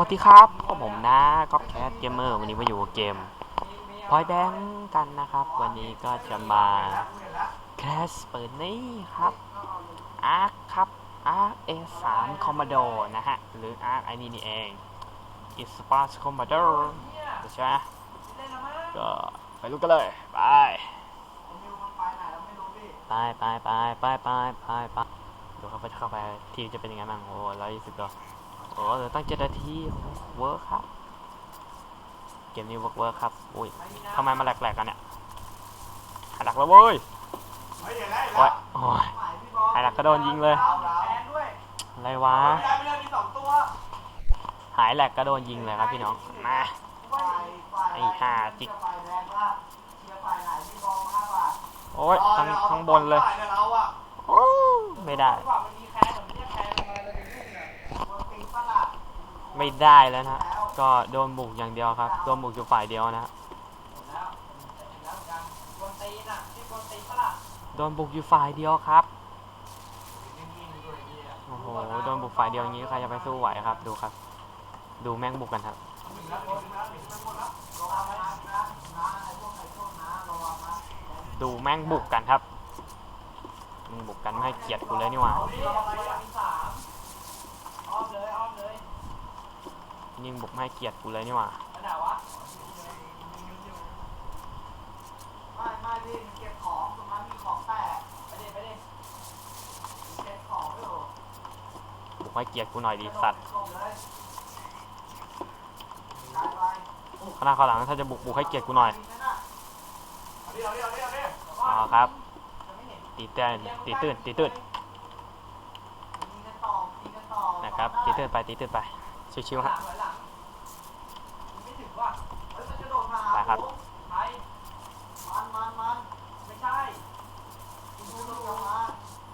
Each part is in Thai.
วัสดีครับพวกผมนะก๊อฟแคทเกมเมอร์วันนี้มาอยู่กับเกมพอยแบงกันนะครับ วันนี้ก็จะมาแคสเปิดนี่ครับอาร์คครับ Arc A3 Commodore นะฮะ หรือ Arc ไอ้นี่นี่เอง i s p a s Commodore ใช่ไหมก็ไปรู้กันเลยไปไป ไปไปไปไปไปไปดูครับว่าจะเข้าไปทีมจะเป็นยังไงบ้างโอ้ร้อยยี่สิบตัว โอ้เหลือตั้งเจ็ดนาทีเวิร์คครับ เกมนี้เวิร์กเวิร์คครับ อุ้ยทำไมมาแหลกๆกันเนี่ยหายหลักแล้วเว้ยโอ้ยโอ้ยหายหลักก็โดนยิงเลย อะไรวะ หายแหลกก็โดนยิงเลยครับพี่น้อง มาไอ้ห่าจิกโอ้ยทั้งทั้งบนเลย ไม่ได้ ไม่ได้แล้วนะก็โดนบุกอย่างเดียวครับโดนบุกอยู่ฝ่ายเดียวนะโดนบุกอยู่ฝ่ายเดียวครับโอ้โหโดนบุกฝ่ายเดียวอย่างนี้ใครจะไปสู้ไหวครับดูครับ ดูแม่งบุกกันครับดูแม่งบุกกันครับมึงบุกกันไม่ให้เกียรติกูเลยนี่หว่า ยิงบุกไม่ให้เกียรติกูเลยนี่หว่าไม่ไม่ดิเก็บของตรงนั้นมีของแตกไปดิไปดิเก็บของอยู่บุกให้เกียรติกูหน่อยดีสัตว์ส่งเลยกลายไปข้างหน้าข้างหลังถ้าจะบุกบุกให้เกียรติกูหน่อยดินั่นน่ะเอาดิเอาดิเอาดิเอาดิอ๋อครับ ตีเต้นตีตื้นตีตื้นยิงกันต่อยิงกันต่อนะครับตีตื้นไปตีตื้นไป ชิวๆฮะ ถอยหลังยิงไม่ถึงว่ะเฮ้ยมันกระโด ดมาหาไปครับผมใครมันมันมันไม่ใช่คุณดูอยู่มา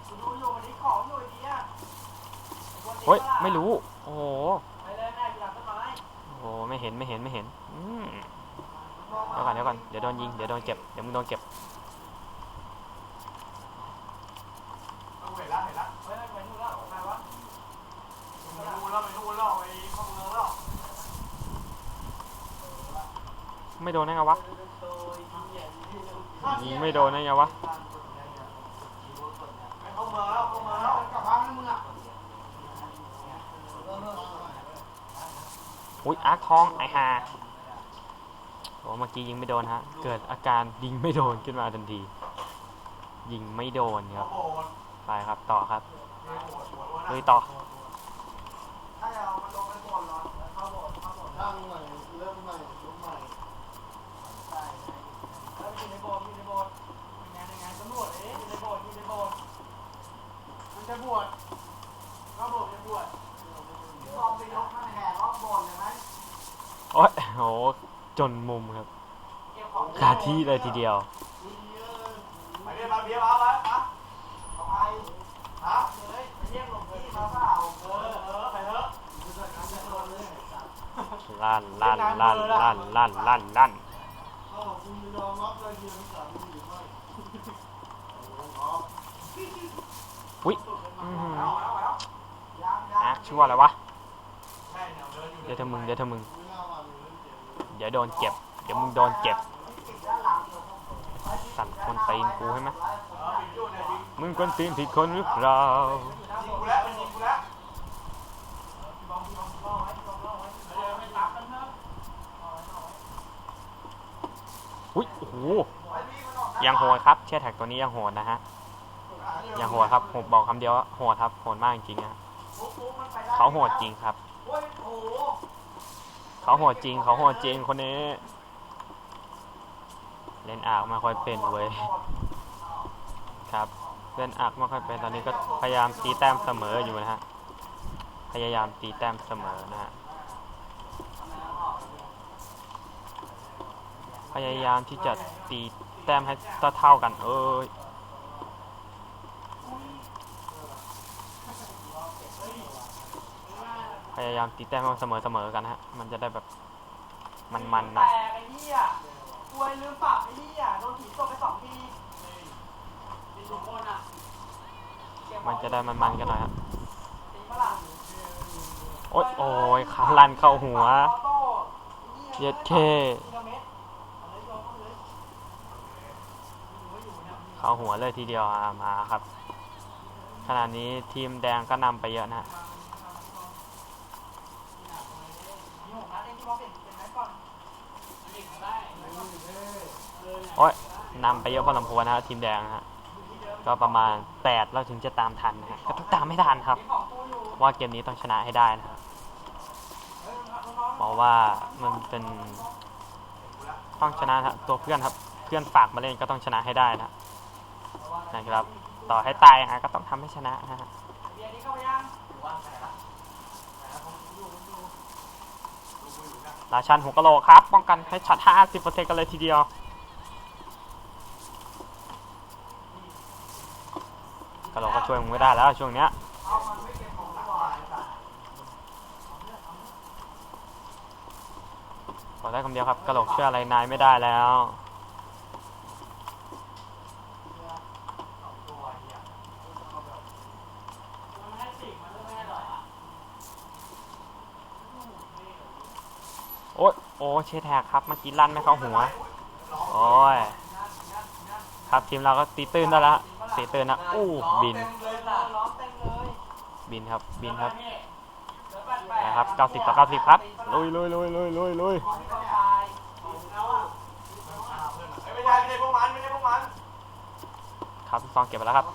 คุณดูอยู่วันนี้ของอยู่ไอ้เดียไอ้คนนี้เฮ้ยปะล่ะไม่รู้ โอ้โหไปเลยแม่อยู่หลังต้นไม้โอ้โหไม่เห็นไม่เห็นไม่เห็นอืมมองเดี๋ยวก่อนเดี๋ยวก่อนเดี๋ยวโดนยิงเดี๋ยวโดนเก็บเดี๋ยวมึงโดนเก็บ เอาเห็นแล้วเห็นแล้วเฮ้ยไปนู่นแล้วออกมาวะไปนู่นแล้วไปนู่นแล้วไปเข้าเมืองแล้ว ไม่โดนได้ไงวะยิงไม่โดนได้ไงวะเงี้ยวะอุ้ยอาร์คทองไอฮาโอ้เมื่อกี้ยิงไม่โดนฮะ เกิดอาการยิงไม่โดนขึ้นมาทันที ยิงไม่โดนครับ ไปครับต่อครับลุยต่อ บวชก็โบสถ์จะบวชลองไปยกมันแห่รอบโบสถ์เลยไหมโอ้ยโหจนมุมครับเก็บของคาที่เลยทีเดียว ไปเรียกมาเบียร์มาไปมาเอาไปฮะเลยไปเรียกหลวงพี่มาเปล่าเออเออไปเถอะลั่นลั่นลั่นลั่นลั่นลั่นลั่นก็คุณยอมรับได้ยังสามีหรือไม่ อุ้ยแอชั่วอะไรวะ เดี๋ยวเธอมึง เดี๋ยวเธอมึง เดี๋ยวโดนเก็บ เดี๋ยวมึงโดนเก็บ สั่นคนตีนกูใช่ไหมมึงคนตีนผิดคนหรือเปล่าอุ้ยโอ้โหยังโหดครับแชืแท็กตัวนี้ยังโหดนะฮะ อยังโหดครับผมบอกคำเดียวว่าโหดครับโหดมากจริงๆนะเขาโหดจริงครับ เขาโหดจริง เขาโหดจริงคนนี้ เล่นอากไม่ค่อยเป็นเว้ยครับเล่นอักไม่ค่อยเป็นตอนนี้ก็พยายามตีแต้มเสมออยู่นะฮะ พยายามตีแต้มเสมอนะฮะ พยายามที่จะตีแต้มให้เท่ากัน เอ้ย พยายามตีแต้มให้มันเสมอๆกันนะฮะ มันจะได้แบบมันๆหน่อยแตกไอ้เหี้ยกวยลืมปรับไอ้เหี้ยโดนผีตบไปสองทีมีทุกคนอะเก็บของมันจะได้มันๆกันหน่อยฮะ ตีปะล่ะโโอ๊ยโอ้ยขาลันเข้าหัวเย็ดเค เข้าหัวเลยทีเดียวอะมาครับ ขณะนี้ทีมแดงก็นำไปเยอะนะฮะ โอ้ยนำไปเยอะพอสมควรนะฮะทีมแดงฮะก็ประมาณแปดเราถึงจะตามทันนะฮะก็ต้องตามไม่ทันครับ ว่าเกมนี้ต้องชนะให้ได้นะครับเพราะว่ามันเป็นต้องชนะตัวเพื่อนครับ เพื่อนฝากมาเล่นก็ต้องชนะให้ได้นะนะครับ ต่อให้ตายยังไงก็ต้องทำให้ชนะนะฮะราชันหัวกะโหลกครับ ป้องกันให้ช็อต50%กันเลยทีเดียว กะโหลกก็ ช่วยมึงไม่ได้แล้วช่วงเนี้ยบอกได้คำเดียวครับกระโหลกช่วยอะไรนายไม่ได้แล้วโอ้ยโอ้เชแท็กครับเมื่อกี้ลั่นไม่เข้าหัว โอ้ย ครับทีมเราก็ตีตื้นได้แล้ว ฮะตีตื้นนะอู้บิน บินครับ บินครับ นะครับ 90 ต่อ 90 ครับ ลุยลุยลุยลุยลุยลุยไม่ใช่ไม่ใช่พวกมันไม่ใช่พวกมันครับลูกซองเก็บไปแล้วครับ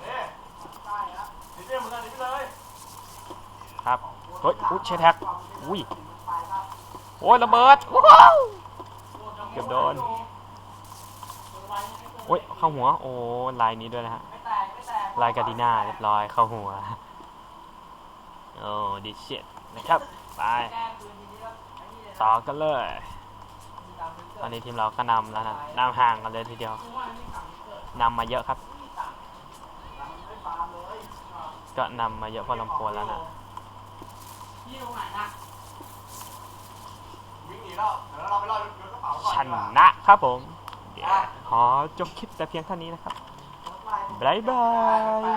เอ๊ะใช่แล้วหนีเรื่องเหมือนกันหนีไปเลยครับ เฮ้ยอุ๊ยเชแท็ก อุ้ย โอ้ยระเบิดว้าวเกือบโดน โอ้ยเข้าหัว โอ้ลายนี้ด้วยนะฮะ ลายกาดิน่าเรียบร้อยเข้าหัว โอ้ดิเชตนะครับ ไปแก้ปืนทีนี้แล้วไอ้นี่เลยนะต่อกันเลยตามพื้นเกิดตอนนี้ทีมเราก็นำแล้วนะนำห่างกันเลยทีเดียว นำมาเยอะครับ ก็นำมาเยอะพอลำพวนแล้วนะชนะครับผมขอจบคลิปแต่เพียงเท่านี้นะครับบ๊ายบาย